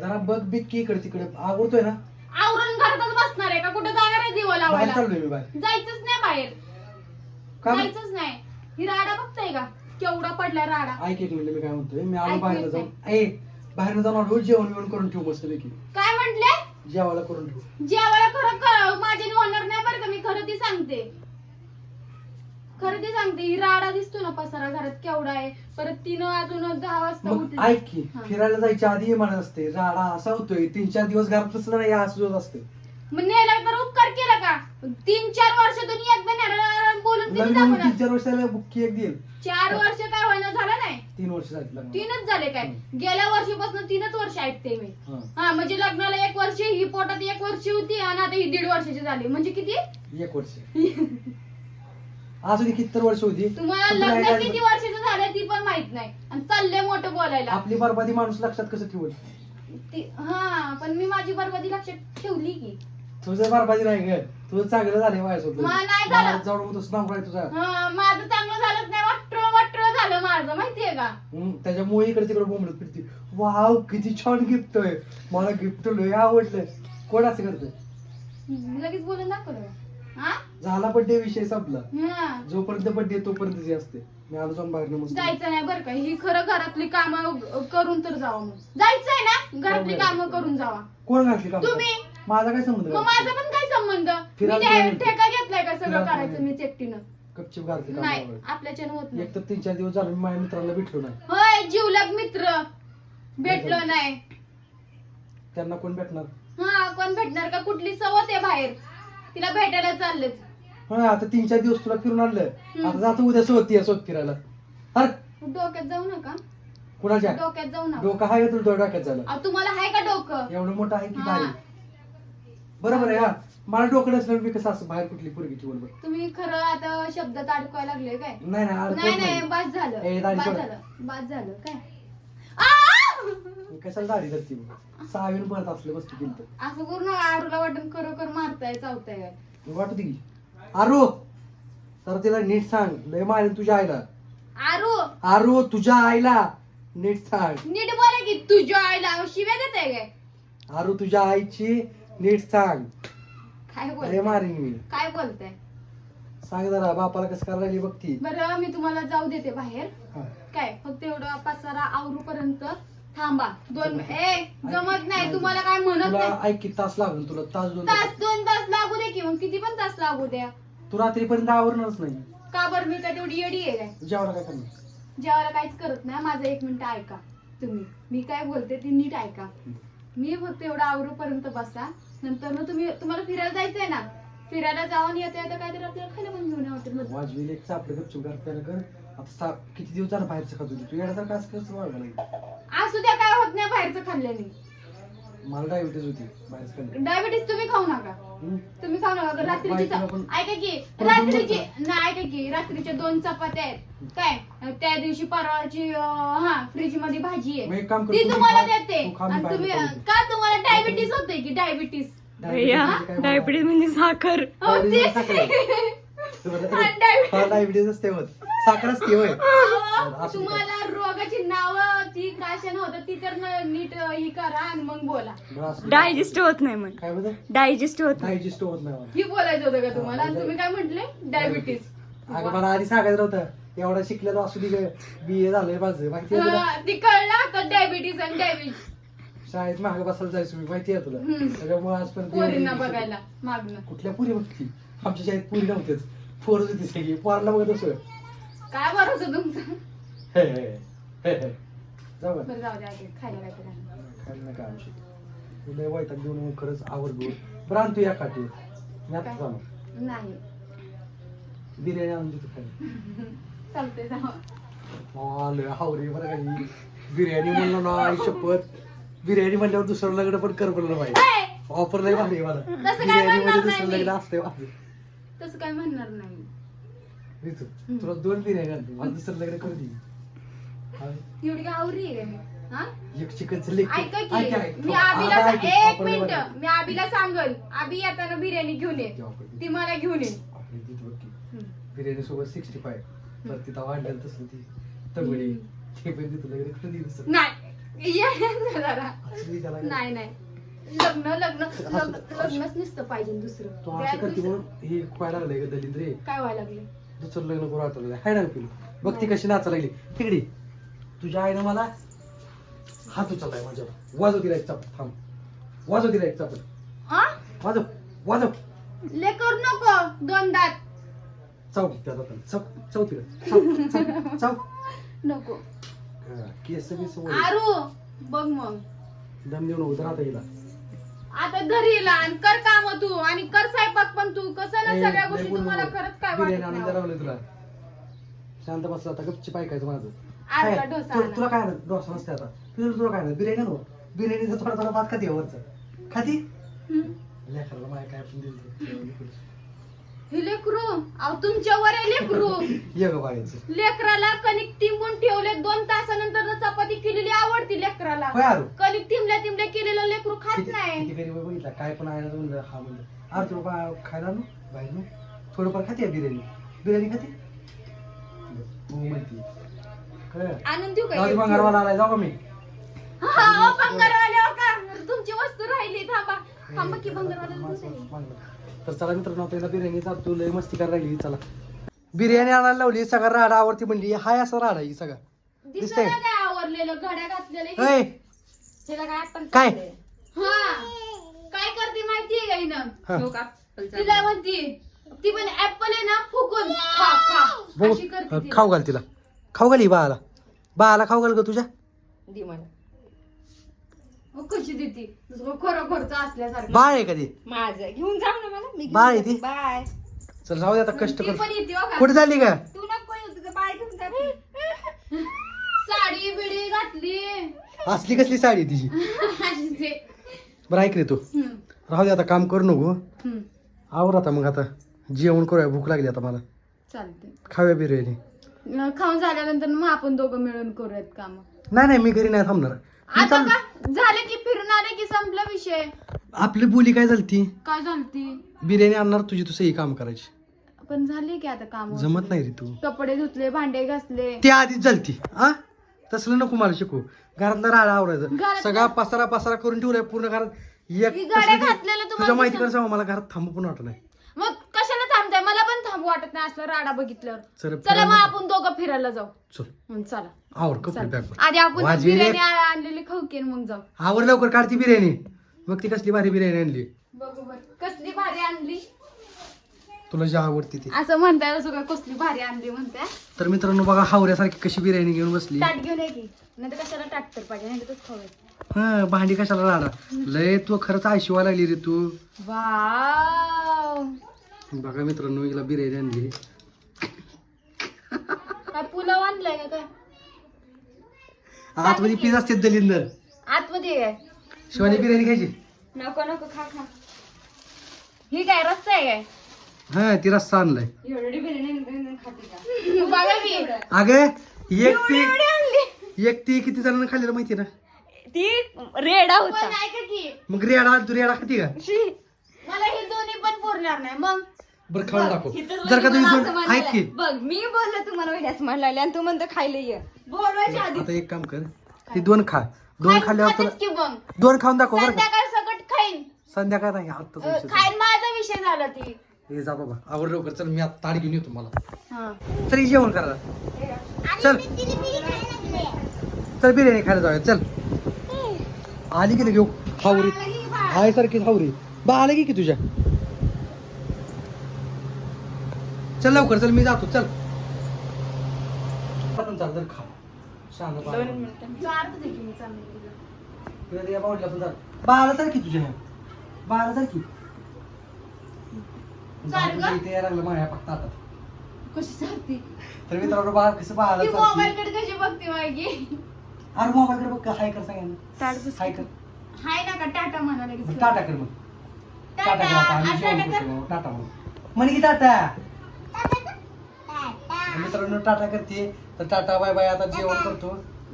जरा बघ बिग की इकडे तिकडे. आवडतोय ना? आवरून घरातच बसणार आहे का? कुठं जाणार आहे दिवा बाहेर लावायला चाललोय मी बाहेर. जायचंच नाही बाहेर. का जायचंच नाही. ही राडा बघताय का? केवढा पडलाय राडा. ऐक एक मिनिट मी काय म्हणतोय? मी आलो ऐक बाहेर येत जाऊन. ए बाहेर जाऊन आलो जेवण बिवण करून ठेवू मस्त पैकी काय म्हंटले? जेवायला करून ठेवू. जेवायला खरं क- माझ्याने होणार नाही बरं का मी खरं ती सांगते. खरं ती सांगते ही राडा दिसतो ना पसारा घरात केवढा आहे. परत तिनं अजून दहा वाजता मग उठली. ऐक की हा. फिरायला जायच्या आधी म्हणत असते राडा असा होतोय तीन चार दिवस घरात असलं नाही असं होत असते. मग नेला तर उपकार केला का? तीन चार वर्षातून एकदा नेला बोलून किती लग्न होऊन दाखवणार? तीन चार वर्षाला बुक्की एक देईल चार वर्ष काय होईना झालं नाही? तीन वर्ष झाली लग्न तीनच झाले काय? गेल्या वर्षीपासून तीनच वर्ष ऐकते मी. हा. हा म्हणजे लग्नाला एक वर्ष ही पोटात एक वर्ष होती आणि आता ही दीड वर्षाची झाली. म्हणजे किती? एक वर्ष. अजून किती तर वर्ष होती. तुम्हाला पण लग्न किती वर्षाचं झालं ती पण माहीत नाही. आणि चाललंय मोठं बोलायला. आपली बरबादी माणूस लक्षात कसं ठेवल? ती- हा पण मी माझी बरबादी लक्षात ठेवली की. तुझं बरबादी नाही ग. तुझं चांगलं झालं माझ्यासोबत मा- नाही झालं. मला जाऊन तसं नाव तुझा. हा माझं चांगलं झालंच नाही. वाट्र वाट्र झालं माझं माहितीये का? हम्म, त्याच्यामुळे इकडे तिकडे बोंबलत फिरते. वाव किती छान गिफ्ट आहे. मला गिफ्ट लय आवडलं. कोण असं करत लगेच बोलून दाखवलं हा? झाला बड्डे विषय संपला. हा. जोपर्यंत बड्डे तोपर्यंत जे असते मी आलो जाऊन बाहेर जायचं नाही बरं का. ही खरं घरातली कामं करून तर जावं मग. जायचंय ना? घरातली. कामं करून जावा. कोण घातली का तुम्ही. माझा काय संबंध मग माझा पण काय संबंध? मी फिरायला त्या- गेले. ठेका घेतलाय का सगळं फिरायला करायचं? गेले. मी एकटीनं. कपचिप घालते नाही का आपल्याच्यानं होत नाही. एक तर तीन चार दिवस झाले मी माझ्या मित्राला भेटलो नाही. होय जीवलग मित्र. भेटलो नाही. त्यांना कोण भेटणार? हा कोण भेटणार का? कुठली सवत आहे बाहेर. तिला भेटायला चाललेच हा आता तीन चार दिवस तुला फिरून आणलं. आता जातो उद्या सोबत सोबत फिरायला. अरे डोक्यात जाऊ नका. कुणाच्या? डोक्यात जाऊ नका. डोकं आहे का तुला डोक्यात झालं? तुम्हाला आहे का डोकं? एवढं मोठं आहे की हा. बाहेर? बरोबर आहे हा. मला डोकं नसलं मी कसं असं बाहेर कुठली पोरगीची बरोबर तुम्ही खरं आता शब्दात अडकवायला लागले काय? नाही नाही अडकत नाही नाही नाही. बस झालं. दाढी सोड. झालं. काय? आ! मी कशाला दाढी करते मग सहावीन परत असले वस्तू किंमत असं करू नका आरूला वाटून खरोखर मारताय चावताय. वाटत की. अरो तर तिला नीट सांग लय मारेन तुझ्या आईला. आरू. अरो तुझ्या आईला नीट सांग. नीट बोला की तुझ्या आईला शिव्या देत आहे काय? अरो तुझ्या आईची नीट सांग. काय लय बोल मारेन मी. काय बोलताय सांग जरा बापाला कसं करायला लागली बघ ती. बरं मी तुम्हाला जाऊ देते बाहेर. हा. काय फक्त एवढं पसारा आवरू पर्यंत थांबा. दोन ए जमत नाही. तुम्हाला काय म्हणत तुला नाही? ऐक किती तास लागेल तुला. तास दोन तास दोन तास लागू दे की मग किती पण तास लागू द्या. तू रात्रीपर्यंत आवरणारच नाही. का बरं? मी काय तेवढी येडी आहे काय? जेवायला काय करणार? जेवायला काहीच करत नाही. माझं एक मिनिट ऐका तुम्ही. मी काय बोलते ती नीट ऐका. मी फक्त एवढं आवरूपर्यंत बसा. नंतर मग तुम्ही तुम्हाला फिरायला जायचंय ना? फिरायला जाऊन येता येता काहीतरी आपल्याला खायला पण घेऊन हॉटेलमध्ये वाजवी एक चापलं गपचूप घातल्यानं कर. आता सा किती दिवस झालं बाहेरचं खात होती? तू येण्याचा काय कसं वाढलं नाही असू द्या काय होत नाही बाहेरचं खाल्ल्याने मला डायबिटीज होती बाहेरचं खाल्लं. डायबिटीस तुम्ही खाऊ नका. हम्म. तुम्ही खाऊ नका रात्रीची पण- ऐका की पण रात्रीची नाही ऐका की रात्रीच्या दोन चपात्या आहेत. काय? त्या दिवशी परवाची अं, हा फ्रीजमध्ये भाजी मग आहे एक काम कर, ती तू तुम्हाला खा- देते. तू खा, मी आणि बाहेर तुम्ही. का तुम्हाला डायबिटीस होते की डायबिटीस डायबिटीज म्हणजे काय बोलावं? डायबिटीज म्हणजे साखर. हो डायबिटीज तेच. साखर. आहे. हा, डायबिटीज असते होत साखर असते होय. दे. तुम्हाला रोगाची नावं ती काशन होतं ती तर नीट ही करा आणि मग बोला. डायजेस्ट होत नाही मग काय बघ डायजेस्ट होत डायजेस्ट होत नाही ही बोलायचं होतं का तुम्हाला? आणि हा, तुम्ही काय म्हंटले? डायबिटीस अगं मला आधी सांगायचं नव्हतं. एवढा शिकलेलो असू दे बी ए झालंय माझं. माहिती हा, ती कळलं आता डायबिटीस आणि डायबिटीस शाळेत मागे बसायला जायचो मी माहिती आहे तुला. त्याच्यामुळे आजपर्यंत पोरींना बघायला मागणं. कुठल्या पुरी बघती? आमच्या शाळेत पुरी नव्हतेच. पोर होती सगळी. पोराला बघत असो काय भरोसा तुमचा? हे, हे, हे, हे. जाऊ बरं. बरं जाऊ द्या आधी खायला काय करा खायला नका आमची? तुला वैताग देऊन मग खरंच आवडतो बरं आण तू या काठी मी आता काय? चालू नाही. बिर्याणी आणून देतो खायला. चालते जाऊ आलं हावरे बरं काही बिर्याणी म्हणलं ना आई शपथ. बिर्याणी म्हणल्यावर दुसरं लग्न पण कर म्हणलं पाहिजे ऑफर नाही भारी आहे मला. काय बिर्याणी म्हणणार मध्ये नाही दुसरं मी. लग्न असते. तसं काय म्हणणार नाही. मी तू तुला दोन मला दुसरं लग्न करू दे. हा, एवढी काय आवरी आहे मी? हा? एक चिकनचं लेग ऐका ऐक, की ऐक. मी आबीला एक मिनिट. मी सांगल. आबी येताना बिर्याणी घेऊन ये. ती मला घेऊन ये. आपली ती बघ की. हम्म. बिर्याणी सोबत सिक्स्टी फाय तर तिथं वाढलेलं तसलं ती. तगडी. ते पण तिथं लग्न करू दे दुसरं नाही. जरा. असली त्याला काय? नाही नाही. लग्न लग्न लग्न- लग्नच नसतं पाहिजे दुसरं. तू असं करते म्हणून हे व्हायला लागलंय रे. काय व्हायला लागले दुसरं लग्न करू हाय ना पिलू बघ ती कशी नाचा लागली. तिकडे. तुझ्या आईनं मला हात उचललाय माझ्यावर. वाजव तिला एक चापट थांब. वाजव तिला एक चापट. आ? वाजव वाजव. ले करू नको दोन दात. चौ त्या दाताला. चौ चौ तिला. नको. हा, केस बी आरू बघ मग. दम देऊ नको राहता येईल. आता घरी येला आणि कर काम तू आणि कर स्वयंपाक पण तू कसं ना सगळ्या गोष्टी तुम्हाला खरंच काय वाटत तुला शांत बसला आता गपची ऐकायचं माझं आज का काय? डोसा तु- आणा. तुला काय? डोसा नसते आता तुला तुला काय आणत? बिर्याणी नको बिर्याणीचा थोडा थोडा भात खाते वरचा खाती हम्म. लेकराला माय काय पण दिलं हे लेकरू अहो तुमच्यावर आहे लेकरू. ये ग बाळाचं. लेकराला कणिक तिंबून ठेवले दोन तासानंतर चपाती केलेली आवडती लेकराला. होय आरू. कणिक तिंबल्या तिंबल्या केलेलं लेकरू खात नाही. किती गरीब आहे बघितला? काय पण आहे ना म्हणलं हा म्हणलं. अरे तुला बा- खायला ना बाहेर ना थोडंफार खाते बिर्याणी. बिर्याणी खाते? हो म्हणते. कळलं? आणून देऊ जाऊ दे का भंगारवाला आलाय जाऊ का मी? हा भंगारवाले हो का? तुमची वस्तू राहिली थांबा. थांबा की तरी. तर चला मित्रांनो आपल्याला बिर्याणी चालतो लय मस्ती करायला लागली चला. बिर्याणी आणायला लावली सगळा राडा आवडती म्हणली. हाय असा राडा ही सगळा. दिसलं दिसतंय? काय आवरलेलं घड्या घातलेलं ऐ त्याला काय आपण काय? हा. काय करते माहितीये का हिनं? हा. तिला म्हणती ती पण ऍपल आहे ना फुकून खा खा. बघू. अशी करते हा, ती. खाऊ घाल तिला. खाऊ घाली बाळाला. बाळाला खाऊ घाल ग तुझ्या. मग कशी देते? खरोखरच असल्यासारखं. बाळ आहे कधी माझं. घेऊन जाऊ ना मला. मी घेऊन बाळ आहे जाते. ती? बाय. चल राहू दे आता कष्ट ती कर. पण येते हो का? कुठे चालली का तू नको येऊ, तुझं बाळ घेऊन जाते. साडी बिडी घातली. असली कसली साडी आहे तिची? अशी ते. बरं ऐक रे तू. हम्म, राहू दे आता काम करू नको. हम्म. आवर आता मग आता. जेवण करूया भूक लागली आता मला. चालते खाऊया बिर्याणी खाऊन झाल्यानंतर मग आपण दोघं मिळून करूयात काम. नाही नाही मी घरी नाही थांबणार. आता का? झाले की फिरून आले की संपला विषय. आपली बोली काय झालती? काय झालती? बिर्याणी आणणार तुझी तू सही काम करायची. पण झाले की आता काम जमत नाही रे तू. कपडे धुतले भांडे घासले. ते आधीच झालती आ तसलं नको मला शिकू. घरातला राडा आवरायचं. घरातला- सगळा पसारा पसारा करून ठेवलाय पूर्ण घरात. एक ही गाड्या तसलं ते- घातलेल्या तुम्हाला तुझ्या माहिती दिसत- सांगू मला घरात थांबू पण वाटत नाही. थांबू वाटत नाही असलं राडा बघितल्यावर. चल चला मग आपण दोघं फिरायला जाऊ. चल. चला. आवर कपडे चल. बॅग आधी आपण वाजवी रे. बिर्याणी आ- आणलेली खाऊ की मग जाऊ. आवर लवकर काढती बिर्याणी. बघ ती कसली भारी बिर्याणी आणली. बघू बर. कसली भारी आणली? तुला जी आवडती ती. असं म्हणताय सगळं कसली भारी आणली म्हणताय. तर मित्रांनो बघा हावऱ्यासारखी कशी बिर्याणी घेऊन बसली. ताट घेऊन ये की. नाही तर कशाला ताट तर पाहिजे नाही तर खाऊ हा भांडी कशाला राडा. लय तू खरंच आयशिवा लागली रे तू. वाव. बघा मित्रांनो हिला बिर्याणी आणली. काय पुलाव आणलाय का काय? आतमध्ये पीस असते दलिंदर. आतमध्ये शिवानी बिर्याणी खायची? नको नको खा खा. ही काय रस्ता आहे काय? हा ती रस्सा आणलाय. एवढी बिर्याणी खाते का? बघा की. अगे एक ती एवढी आणली. एक ती किती जणांना खाल्लेलं माहिती ना? ती रेडा पण होता. ऐका की. मग रेडा तू रेडा खाती का? शी. मला हे दोन्ही पण पुरणार नाही. मग? बरं खाऊन टाकू इथं जर का तुम्ही दोन ऐक की. बघ मी बोललो तुम्हाला वेड्यास म्हणाले आणि तू म्हणतो खायला ये. बोलवायच्या आधी आता एक काम कर. ती दोन खा. दोन खाल्ल्यावर खातेच तुला की मग? दोन खाऊन दाखव बरं का? संध्याकाळ सकट खाईन. संध्याकाळ नाही अं, विषय खाईन माझा विषय झाला ती. हे जा बाबा आवर लवकर. चल मी आता ताडी घेऊन येतो मला. हा. चल जेवण करा. चल. चल बिर्याणी खायला जाऊया. चल. आली की घेऊ हावरी. आहे सारखी हावरी. बा आले की की तुझ्या? चल लवकर चल मी जातो चल. पण चाल जर खा. शहाणा बाळा. दोन मिनिटं चार तर दे की मी चांगली तुला. तुला ते या बावडीला पण चाल बाळाला तर की तुझ्या? बाळाला तर की. चाल गं. इथे यायला लागलं माझ्या फक्त आता. कशी चालती? तर मित्रांनो बाळ कसं बाळाला ती चालती. मोबाईल कडे कशी बघते माहिती अरे मोबाईल कडे बघ का हाय कर सांगा ताट बस. हाय कर. हाय ना का टाटा बरं, टाटा कर मग. टाटा टाटा कर आता आम्ही आ, जेवण टाटा कर. करतो. टाटा मग. म्हणे की टाटा. मित्रांनो टाटा करते. तर टाटा बाय बाय. आता जेवण करतो.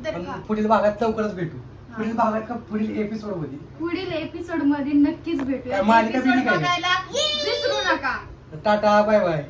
पण. पुढील भागात लवकरच भेटू. पुढील भागात का पुढील एपिसोडमध्ये. पुढील एपिसोडमध्ये नक्कीच काय मालिका? बघायला विसरू नका. Tata bye bye.